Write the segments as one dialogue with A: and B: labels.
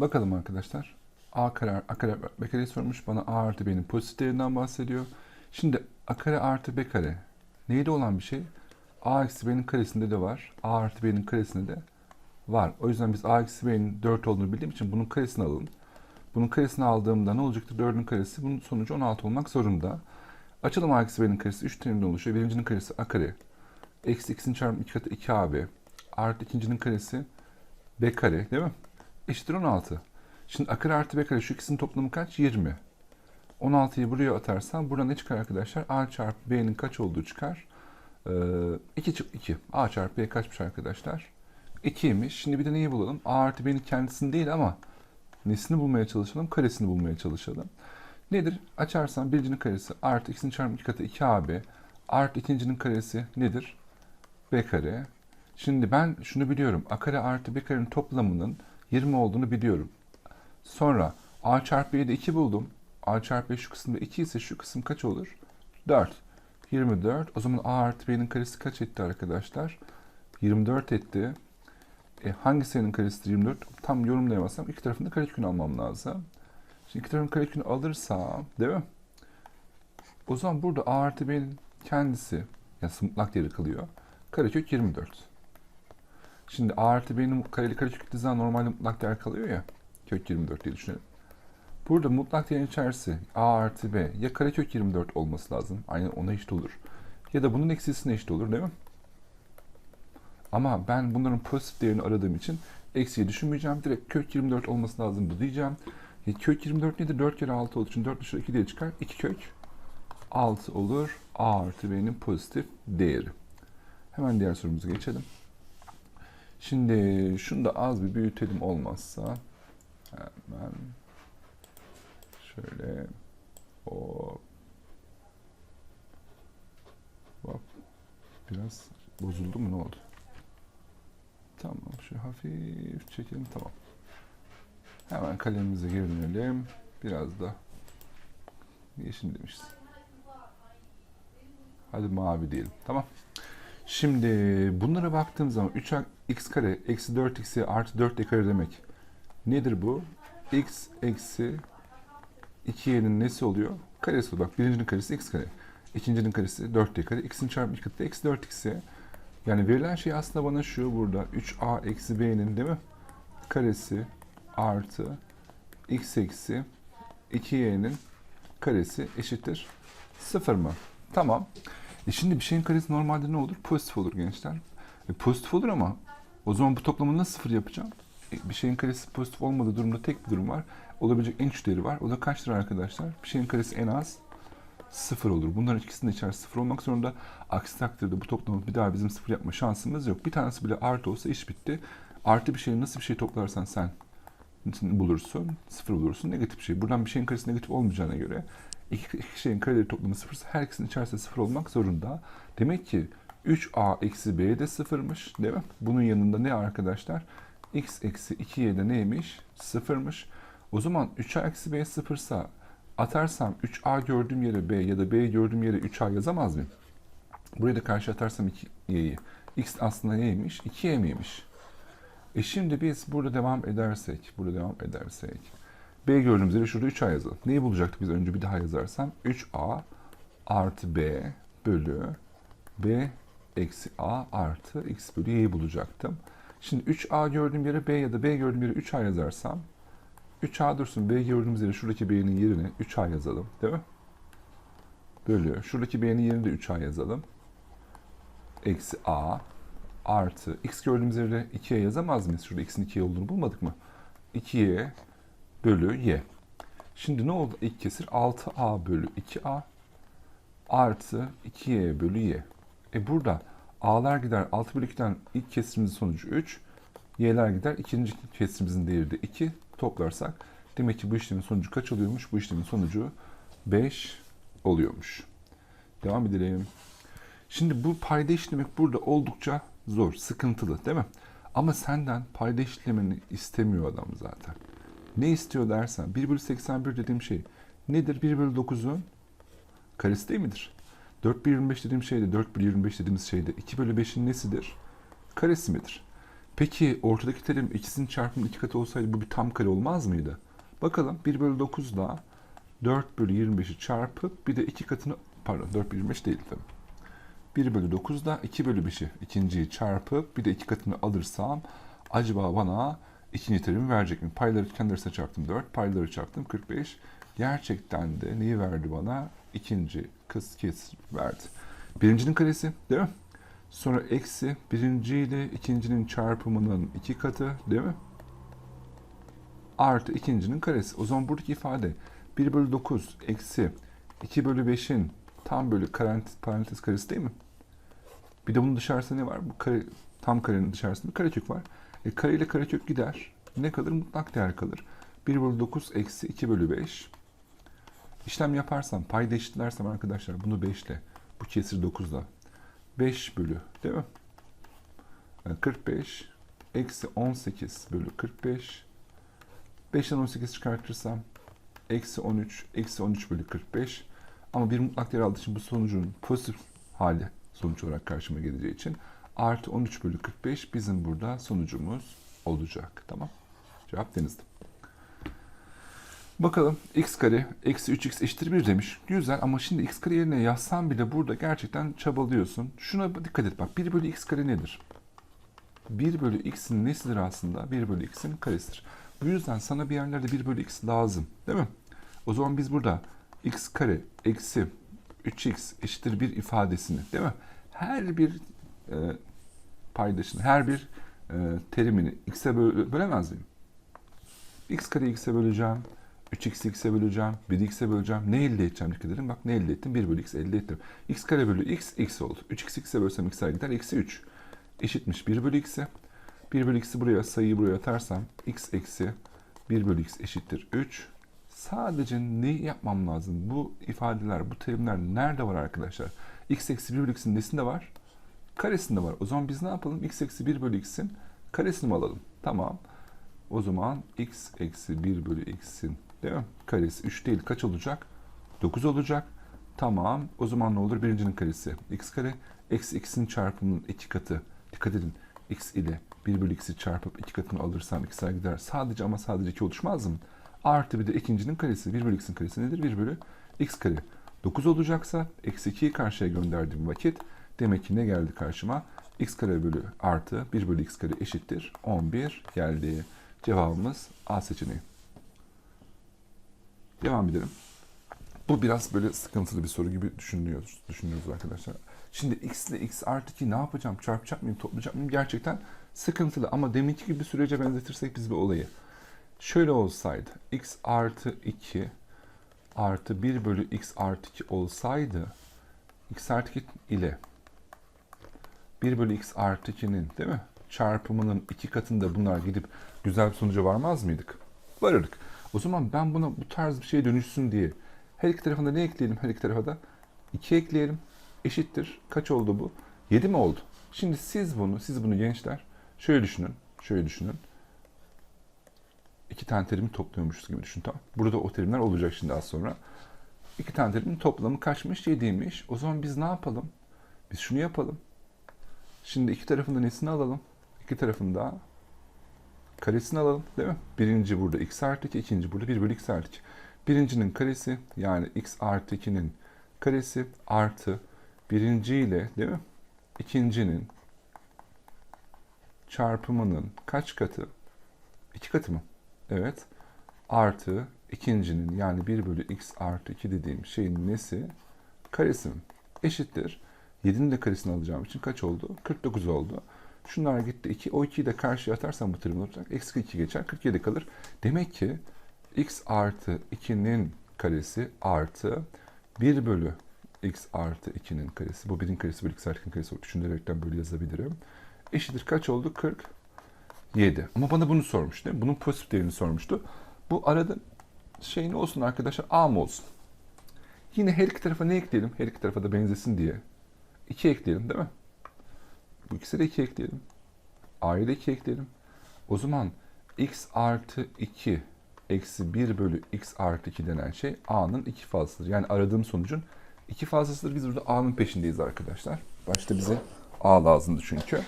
A: Bakalım arkadaşlar. A kare, A kare B kare sormuş. Bana A artı B'nin pozitif değerinden bahsediyor. Şimdi A kare artı B kare neyde olan bir şey? A eksi B'nin karesinde de var. A artı B'nin karesinde de var. O yüzden biz A eksi B'nin 4 olduğunu bildiğim için bunun karesini alalım. Bunun karesini aldığımda ne olacaktır? 4'ün karesi. Bunun sonucu 16 olmak zorunda. Açalım A eksi B'nin karesi 3 terimden oluşuyor. Birincinin karesi A kare. Eksi x'in çarpımı 2 katı 2AB. Artı ikincinin karesi B kare değil mi? Eşittir 16. Şimdi A kare artı B kare şu ikisinin toplamı kaç? 20. 16'yı buraya atarsam burada ne çıkar arkadaşlar? A çarpı B'nin kaç olduğu çıkar? Ee, 2 çık 2. A çarpı B kaçmış arkadaşlar? 2'ymiş. Şimdi bir de neyi bulalım? A artı B'nin kendisini değil ama nesini bulmaya çalışalım? Karesini bulmaya çalışalım. Nedir? Açarsam birincinin karesi artı x'in çarpımı 2 katı 2ab artı ikincinin karesi nedir? b kare. Şimdi ben şunu biliyorum. a kare artı b karenin toplamının 20 olduğunu biliyorum. Sonra a çarpı b'yi de 2 buldum. a çarpı b şu kısımda 2 ise şu kısım kaç olur? 4. 24. O zaman a artı b'nin karesi kaç etti arkadaşlar? 24 etti. E, hangi sayının karesidir 24? Tam yorumlayamazsam iki tarafında karekökünü almam lazım. Şimdi iki tarafın karekökünü alırsam, değil mi? O zaman burada a artı b'nin kendisi, yani mutlak değeri kalıyor. Karekök 24. Şimdi a artı b'nin kareli gittiği zaman normalde mutlak değer kalıyor ya. Kök 24 diye düşünelim. Burada mutlak değerin içerisi a artı b ya karekök 24 olması lazım. Aynen ona eşit olur. Ya da bunun eksisine eşit olur değil mi? Ama ben bunların pozitif değerini aradığım için eksiyi düşünmeyeceğim. Direkt kök 24 olması lazım diyeceğim. E, kök 24 nedir? 4 kere 6 olduğu için 4 dışarı 2 diye çıkar. 2 kök 6 olur. A artı B'nin pozitif değeri. Hemen diğer sorumuza geçelim. Şimdi şunu da az bir büyütelim olmazsa. Hemen şöyle hop hop biraz bozuldu mu ne oldu? Tamam şu hafif çekelim tamam. Hemen kalemimize geri. Biraz da yeşil demişiz. Hadi mavi diyelim. Tamam. Şimdi bunlara baktığım zaman 3x kare eksi 4x'e artı 4y kare demek. Nedir bu? x eksi 2y'nin nesi oluyor? Karesi oluyor. Bak birincinin karesi x kare. İkincinin karesi 4y kare. x'in çarpımı 2 katı eksi 4x'e. Yani verilen şey aslında bana şu burada 3a eksi b'nin değil mi? Karesi artı x eksi 2y'nin karesi eşittir 0 mı? Tamam. E şimdi bir şeyin karesi normalde ne olur? Pozitif olur gençler. E pozitif olur ama o zaman bu toplamı nasıl sıfır yapacağım? E bir şeyin karesi pozitif olmadığı durumda tek bir durum var. Olabilecek en küçük değeri var. O da kaçtır arkadaşlar? Bir şeyin karesi en az sıfır olur. Bunların ikisinin içerisi sıfır olmak zorunda. Aksi takdirde bu toplamı bir daha bizim sıfır yapma şansımız yok. Bir tanesi bile artı olsa iş bitti. Artı bir şeyi nasıl bir şey toplarsan sen bulursun, sıfır bulursun, negatif bir şey. Buradan bir şeyin karesi negatif olmayacağına göre iki, iki şeyin kareleri toplamı sıfırsa her ikisinin içerisinde sıfır olmak zorunda. Demek ki 3a eksi b de sıfırmış değil mi? Bunun yanında ne arkadaşlar? x eksi 2y de neymiş? Sıfırmış. O zaman 3a eksi b sıfırsa atarsam 3a gördüğüm yere b ya da b gördüğüm yere 3a yazamaz mıyım? Buraya da karşı atarsam 2y'yi. x aslında neymiş? 2y miymiş? E şimdi biz burada devam edersek, burada devam edersek B gördüğümüz yere şurada 3A yazalım. Neyi bulacaktık biz önce bir daha yazarsam? 3A artı B bölü B eksi A artı X bölü Y'yi bulacaktım. Şimdi 3A gördüğüm yere B ya da B gördüğüm yere 3A yazarsam 3A dursun B gördüğümüz yere şuradaki B'nin yerine 3A yazalım. Değil mi? Bölü. Şuradaki B'nin yerine de 3A yazalım. Eksi A artı x gördüğümüz yere 2'ye yazamaz mıyız? Şurada x'in 2'ye olduğunu bulmadık mı? 2'ye bölü y. Şimdi ne oldu? İlk kesir 6a bölü 2a artı 2y bölü y. E burada a'lar gider 6 bölü 2'den ilk kesirimizin sonucu 3. Y'ler gider ikinci kesirimizin değeri de 2. Toplarsak demek ki bu işlemin sonucu kaç oluyormuş? Bu işlemin sonucu 5 oluyormuş. Devam edelim. Şimdi bu payda işlemek burada oldukça zor, sıkıntılı değil mi? Ama senden payda işlemeni istemiyor adam zaten. Ne istiyor dersen 1 bölü 81 dediğim şey nedir? 1 bölü 9'un karesi değil midir? 4 bölü 25 dediğim şey de 4 bölü 25 dediğimiz şey de 2 bölü 5'in nesidir? Karesi midir? Peki ortadaki terim ikisinin çarpımı iki katı olsaydı bu bir tam kare olmaz mıydı? Bakalım 1 bölü 9 da 4 bölü 25'i çarpıp bir de iki katını pardon 4 bölü 25 değil tabii. 1 bölü 9 da 2 bölü 5'i ikinciyi çarpıp bir de iki katını alırsam acaba bana ikinci terimi verecek mi? Payları kendi çarptım 4, payları çarptım 45. Gerçekten de neyi verdi bana? İkinci kız kes verdi. Birincinin karesi değil mi? Sonra eksi birinci ile ikincinin çarpımının iki katı değil mi? Artı ikincinin karesi. O zaman buradaki ifade 1 bölü 9 eksi 2 bölü 5'in tam bölü parantez, parantez karesi değil mi? Bir de bunun dışarısında ne var? Bu kare, tam karenin dışarısında bir karekök var. E, kare ile karekök gider. Ne kalır? Mutlak değer kalır. 1 bölü 9 eksi 2 bölü 5. İşlem yaparsam, payda eşitlersem arkadaşlar bunu 5 ile, bu kesir 9 ile. 5 bölü değil mi? Yani 45 eksi 18 bölü 45. 5'ten 18 çıkartırsam eksi 13 eksi 13 bölü 45. Ama bir mutlak değer aldığı için bu sonucun pozitif hali sonuç olarak karşıma geleceği için artı 13 bölü 45 bizim burada sonucumuz olacak. Tamam. Cevap denizde. Bakalım x kare eksi 3x eşittir 1 demiş. Güzel ama şimdi x kare yerine yazsan bile burada gerçekten çabalıyorsun. Şuna dikkat et bak 1 bölü x kare nedir? 1 bölü x'in nesidir aslında? 1 bölü x'in karesidir. Bu yüzden sana bir yerlerde 1 bölü x lazım. Değil mi? O zaman biz burada x kare eksi 3x eşittir 1 ifadesini değil mi? Her bir e, paydaşını, her bir e, terimini x'e bö- bölemez miyim? x kare x'e böleceğim. 3x x'e böleceğim. 1x'e böleceğim. Ne elde edeceğim dikkat edin. Bak ne elde ettim? 1 bölü x elde ettim. x kare bölü x x oldu. 3x x'e bölsem x'e gider. Eksi 3 eşitmiş 1 bölü x'e. 1 bölü x'i buraya sayıyı buraya atarsam x eksi 1 bölü x eşittir 3. Sadece ne yapmam lazım? Bu ifadeler, bu terimler nerede var arkadaşlar? x eksi 1 bölü x'in nesinde var? Karesinde var. O zaman biz ne yapalım? x eksi 1 bölü x'in karesini alalım? Tamam. O zaman x eksi 1 bölü x'in değil mi? Karesi 3 değil kaç olacak? 9 olacak. Tamam. O zaman ne olur? Birincinin karesi x kare. Eksi x'in çarpımının iki katı. Dikkat edin. x ile 1 bölü x'i çarpıp iki katını alırsam x'ler gider. Sadece ama sadece 2 oluşmaz mı? Artı bir de ikincinin karesi. 1 bölü x'in karesi nedir? 1 bölü x kare. 9 olacaksa eksi 2'yi karşıya gönderdiğim vakit demek ki ne geldi karşıma? x kare bölü artı 1 bölü x kare eşittir. 11 geldi. Cevabımız A seçeneği. Devam edelim. Bu biraz böyle sıkıntılı bir soru gibi düşünüyoruz, düşünüyoruz arkadaşlar. Şimdi x ile x artı 2 ne yapacağım? Çarpacak mıyım, toplayacak mıyım? Gerçekten sıkıntılı ama deminki gibi bir sürece benzetirsek biz bir olayı. Şöyle olsaydı x artı 2 artı 1 bölü x artı 2 olsaydı x artı 2 ile 1 bölü x artı 2'nin değil mi? Çarpımının iki katında bunlar gidip güzel bir sonuca varmaz mıydık? Varırdık. O zaman ben buna bu tarz bir şeye dönüşsün diye her iki tarafında ne ekleyelim? Her iki tarafa da 2 ekleyelim. Eşittir. Kaç oldu bu? 7 mi oldu? Şimdi siz bunu, siz bunu gençler şöyle düşünün. Şöyle düşünün. İki tane terimi topluyormuşuz gibi düşün tamam. Burada o terimler olacak şimdi az sonra. İki tane terimin toplamı kaçmış? 7'ymiş. O zaman biz ne yapalım? Biz şunu yapalım. Şimdi iki tarafında nesini alalım? İki tarafında karesini alalım değil mi? Birinci burada x artı 2, ikinci burada 1 bölü x artı 2. Birincinin karesi yani x artı 2'nin karesi artı birinci ile değil mi? İkincinin çarpımının kaç katı? İki katı mı? Evet. Artı ikincinin yani 1 bölü x artı 2 dediğim şeyin nesi? Karesi mi? Eşittir. 7'nin de karesini alacağım için kaç oldu? 49 oldu. Şunlar gitti 2. O 2'yi de karşıya atarsam bu terim olacak. Eksi 2 geçer. 47 kalır. Demek ki x artı 2'nin karesi artı 1 bölü x artı 2'nin karesi. Bu 1'in karesi bölü x artı 2'nin karesi. Düşünerekten böyle yazabilirim. Eşittir kaç oldu? 47. Ama bana bunu sormuş değil mi? Bunun pozitif değerini sormuştu. Bu arada şey ne olsun arkadaşlar? A mı olsun? Yine her iki tarafa ne ekleyelim? Her iki tarafa da benzesin diye. 2 ekleyelim değil mi? Bu ikisi de 2 ekleyelim. A'yı da 2 ekleyelim. O zaman x artı 2 eksi 1 bölü x artı 2 denen şey A'nın 2 fazlasıdır. Yani aradığım sonucun 2 fazlasıdır. Biz burada A'nın peşindeyiz arkadaşlar. Başta bize A lazımdı çünkü.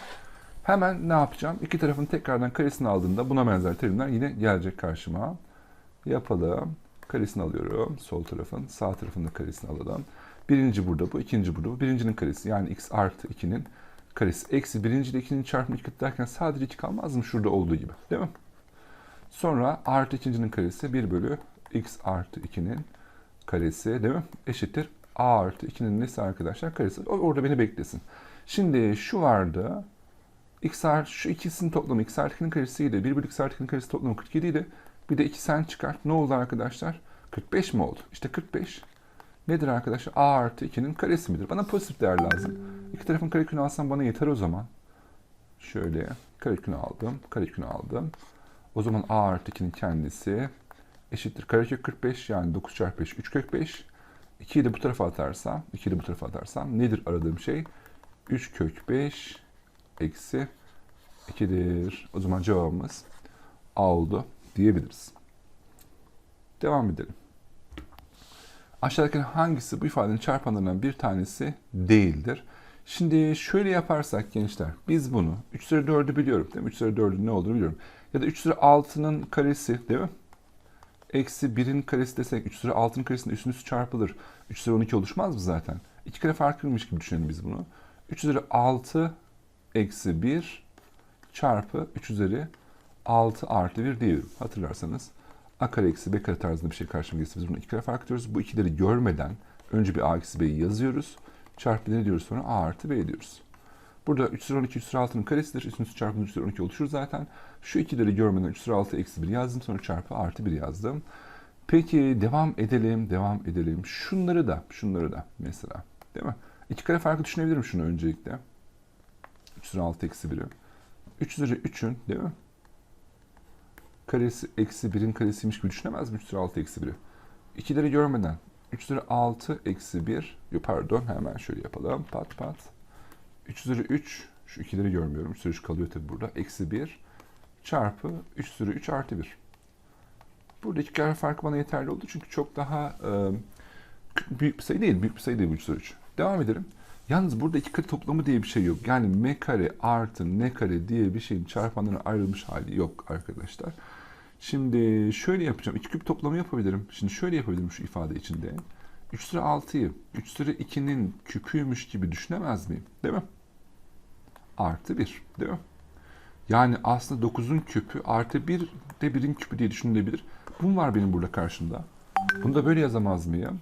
A: Hemen ne yapacağım? İki tarafın tekrardan karesini aldığımda buna benzer terimler yine gelecek karşıma. Yapalım. Karesini alıyorum. Sol tarafın. Sağ tarafın da karesini alalım. Birinci burada bu. ikinci burada bu. Birincinin karesi yani x artı 2'nin karesi. Eksi birinci ile 2'nin çarpımı 2 derken sadece 2 kalmaz mı? Şurada olduğu gibi. Değil mi? Sonra artı ikincinin karesi 1 bölü x artı 2'nin karesi değil mi? Eşittir. a artı 2'nin nesi arkadaşlar? Karesi. O- Orada beni beklesin. Şimdi şu vardı. x artı şu ikisinin toplamı x artı 2'nin karesiydi. 1 bölü x artı 2'nin karesi toplamı 47 idi. Bir de 2 sen çıkart. Ne oldu arkadaşlar? 45 mi oldu? İşte 45 nedir arkadaşlar? a artı 2'nin karesi midir? Bana pozitif değer lazım. İki tarafın karekökünü alsam bana yeter o zaman. Şöyle karekökünü aldım. Karekökünü aldım. O zaman a artı 2'nin kendisi eşittir. Karekök 45 yani 9 çarpı 5 3 kök 5. 2'yi de bu tarafa atarsam, 2'yi de bu tarafa atarsam nedir aradığım şey? 3 kök 5 eksi 2'dir. O zaman cevabımız A oldu diyebiliriz. Devam edelim. Aşağıdaki hangisi bu ifadenin çarpanlarından bir tanesi değildir? Şimdi şöyle yaparsak gençler, biz bunu 3 üzeri 4'ü biliyorum değil mi? 3 üzeri 4'ün ne olduğunu biliyorum. Ya da 3 üzeri 6'nın karesi değil mi? Eksi 1'in karesi desek 3 üzeri 6'nın karesinde üstün üstü çarpılır. 3 üzeri 12 oluşmaz mı zaten? İki kare farklıymış gibi düşünelim biz bunu. 3 üzeri 6 eksi 1 çarpı 3 üzeri 6 artı 1 diyelim. Hatırlarsanız a kare eksi b kare tarzında bir şey karşıma geçse biz bunu iki kare fark ediyoruz. Bu ikileri görmeden önce bir a eksi b'yi yazıyoruz. Çarpı ne diyoruz sonra a artı b diyoruz. Burada 3 üzeri 12 3 üzeri 6'nın karesidir. Üstün üstü çarpımı 3 üzeri 12 oluşur zaten. Şu ikileri görmeden 3 üzeri 6 eksi 1 yazdım. Sonra çarpı artı 1 yazdım. Peki devam edelim, devam edelim. Şunları da, şunları da mesela. Değil mi? İki kare farkı düşünebilirim şunu öncelikle. 3 üzeri 6 eksi 1'i. 3 üzeri 3'ün değil mi? Karesi eksi 1'in karesiymiş gibi düşünemez mi 3 üzeri 6 eksi 1'i? İkileri görmeden 3 üzeri 6 eksi 1, yo pardon hemen şöyle yapalım. Pat pat. 3 üzeri 3, şu ikileri görmüyorum. 3 üzeri 3 kalıyor tabi burada. Eksi 1 çarpı 3 üzeri 3 artı 1. Burada iki kare farkı bana yeterli oldu. Çünkü çok daha e, büyük bir sayı değil. Büyük bir sayı değil bu 3 üzeri 3. Devam edelim. Yalnız burada iki kare toplamı diye bir şey yok. Yani m kare artı n kare diye bir şeyin çarpanlarına ayrılmış hali yok arkadaşlar. Şimdi şöyle yapacağım. 2 küp toplamı yapabilirim. Şimdi şöyle yapabilirim şu ifade içinde. 3 üzeri 6'yı 3 üzeri 2'nin küpüymüş gibi düşünemez miyim? Değil mi? Artı 1. Değil mi? Yani aslında 9'un küpü artı 1 de 1'in küpü diye düşünülebilir. Bunun var benim burada karşımda. Bunu da böyle yazamaz mıyım?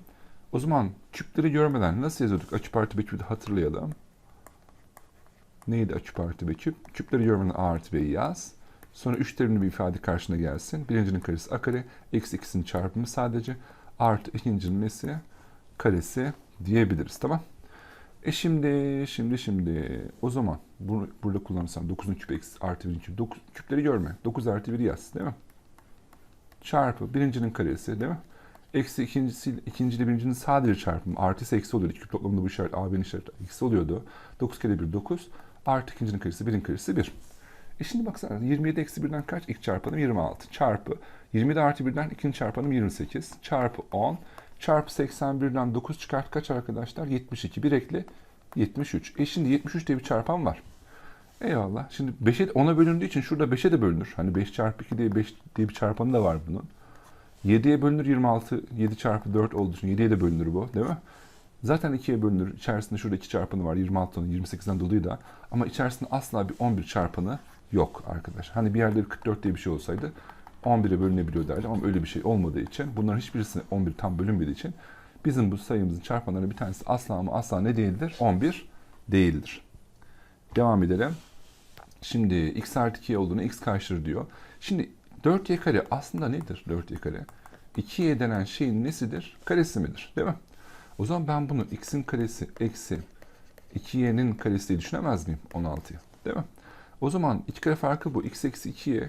A: O zaman küpleri görmeden nasıl yazıyorduk? Açıp artı b küpü de hatırlayalım. Neydi açıp artı b küp? Küpleri görmeden a artı b'yi yaz. Sonra üç terimli bir ifade karşına gelsin. Birincinin karesi a kare, eksi ikisinin çarpımı sadece artı ikincinin nesi? Karesi diyebiliriz. Tamam. E şimdi, şimdi, şimdi o zaman bunu burada kullanırsam 9'un küpü eksi artı 1'in küpü. 9, küpleri görme. 9 artı 1 yaz değil mi? Çarpı birincinin karesi değil mi? Eksi ikincisi, ikinciyle birincinin sadece çarpımı. Artı eksi oluyordu. Küp toplamında bu işaret AB'nin işareti eksi oluyordu. 9 kere 1 9. Artı ikincinin karesi 1'in karesi 1. E şimdi baksana 27 eksi 1'den kaç? İlk çarpanım 26. Çarpı 27 artı 1'den ikinci çarpanım 28. Çarpı 10. Çarpı 81'den 9 çıkart kaç arkadaşlar? 72. Bir ekle 73. E şimdi 73 diye bir çarpan var. Eyvallah. Şimdi 5'e 10'a bölündüğü için şurada 5'e de bölünür. Hani 5 çarpı 2 diye 5 diye bir çarpanı da var bunun. 7'ye bölünür 26. 7 çarpı 4 olduğu için 7'ye de bölünür bu değil mi? Zaten 2'ye bölünür. İçerisinde şurada 2 çarpanı var. 26'nın 28'den dolayı da. Ama içerisinde asla bir 11 çarpanı yok arkadaş. Hani bir yerde 44 diye bir şey olsaydı 11'e bölünebiliyor derdi ama öyle bir şey olmadığı için bunların hiçbirisine 11 tam bölünmediği için bizim bu sayımızın çarpanlarının bir tanesi asla ama asla ne değildir? 11 değildir. Devam edelim. Şimdi x artı 2 olduğunu x karşıdır diyor. Şimdi 4y kare aslında nedir 4y kare? 2y denen şeyin nesidir? Karesi midir? Değil mi? O zaman ben bunu x'in karesi eksi 2y'nin karesi diye düşünemez miyim 16'yı? Değil mi? O zaman iki kare farkı bu. x eksi 2y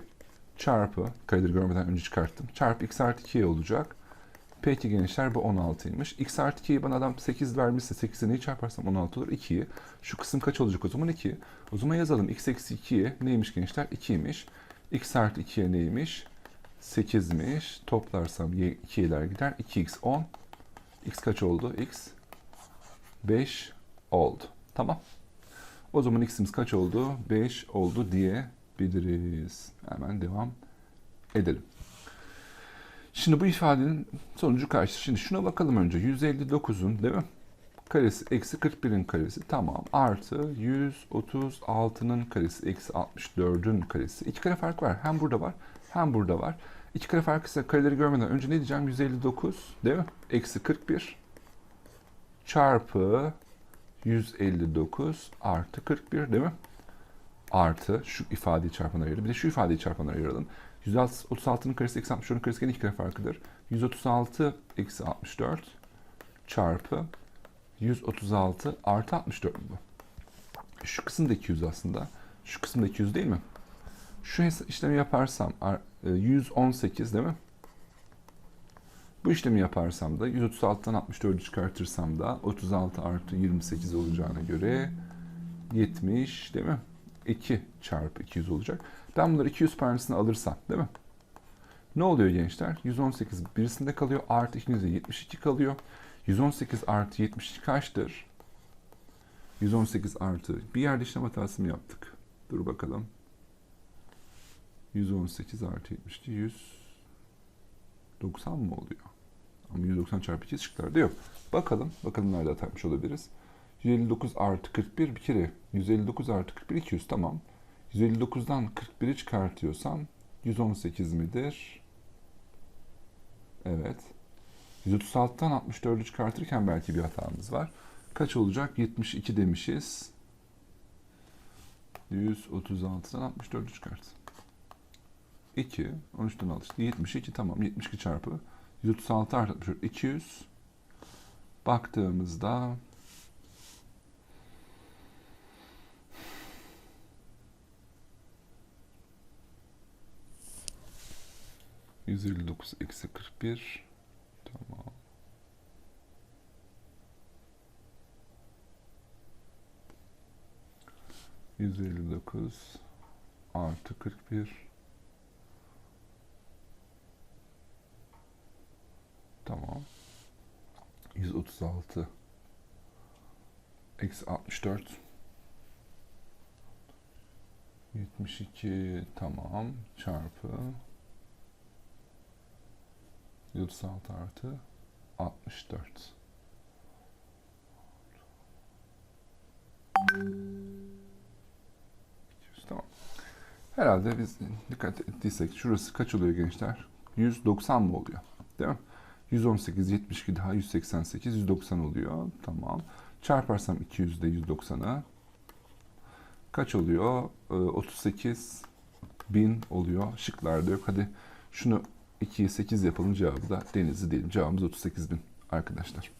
A: çarpı, kareleri görmeden önce çıkarttım. Çarpı x artı 2y olacak. Peki gençler bu 16'ymış. x artı 2'yi bana adam 8 vermişse 8'e neyi çarparsam 16 olur? 2'yi. Şu kısım kaç olacak o zaman? 2. O zaman yazalım. x eksi 2'ye neymiş gençler? 2'ymiş. x artı 2'ye neymiş? 8'miş. Toplarsam 2'yeler gider. 2x 10. x kaç oldu? x 5 oldu. Tamam. O zaman x'imiz kaç oldu? 5 oldu diyebiliriz. Hemen devam edelim. Şimdi bu ifadenin sonucu kaçtır? Şimdi şuna bakalım önce. 159'un değil mi? Karesi eksi 41'in karesi tamam. Artı 136'nın karesi eksi 64'ün karesi. İki kare fark var. Hem burada var hem burada var. İki kare farkı ise kareleri görmeden önce ne diyeceğim? 159 değil mi? Eksi 41 çarpı 159 artı 41 değil mi? Artı şu ifadeyi çarpana ayıralım. Bir de şu ifadeyi çarpana ayıralım. 136'nın karesi eksi 64'ün karesi iki kare farkıdır. 136 eksi 64 çarpı 136 artı 64 mü bu? Şu kısım da 200 aslında. Şu kısım da 200 değil mi? Şu işlemi yaparsam ar- e, 118 değil mi? Bu işlemi yaparsam da 136'dan 64'ü çıkartırsam da 36 artı 28 olacağına göre 70 değil mi? 2 çarpı 200 olacak. Ben bunları 200 parantezine alırsam değil mi? Ne oluyor gençler? 118 birisinde kalıyor. Artı ikincide 72 kalıyor. 118 artı 72 kaçtır? 118 artı bir yerde işlem hatası mı yaptık? Dur bakalım. 118 artı 72 190 mı oluyor? Ama 190 çarpı 2 şıklarda yok. Bakalım. Bakalım nerede hata yapmış olabiliriz. 159 artı 41 bir kere. 159 artı 41 200 tamam. 159'dan 41'i çıkartıyorsam 118 midir? Evet. 136'dan 64'ü çıkartırken belki bir hatamız var. Kaç olacak? 72 demişiz. 136'dan 64'ü çıkart. 2. 13'ten al işte. 72 tamam. 72 çarpı. 136 artı 200. Baktığımızda %59 eksi 41 tamam. %59 artı 41 36 eksi 64 72 tamam çarpı 36 artı 64 tamam. Herhalde biz dikkat ettiysek şurası kaç oluyor gençler? 190 mı oluyor? Değil mi? 118, 72 daha 188, 190 oluyor. Tamam. Çarparsam 200 de 190'a kaç oluyor? Ee, 38 bin oluyor. Şıklarda yok. Hadi şunu 2'ye 8 yapalım cevabı da denizli diyelim. Cevabımız 38 bin arkadaşlar.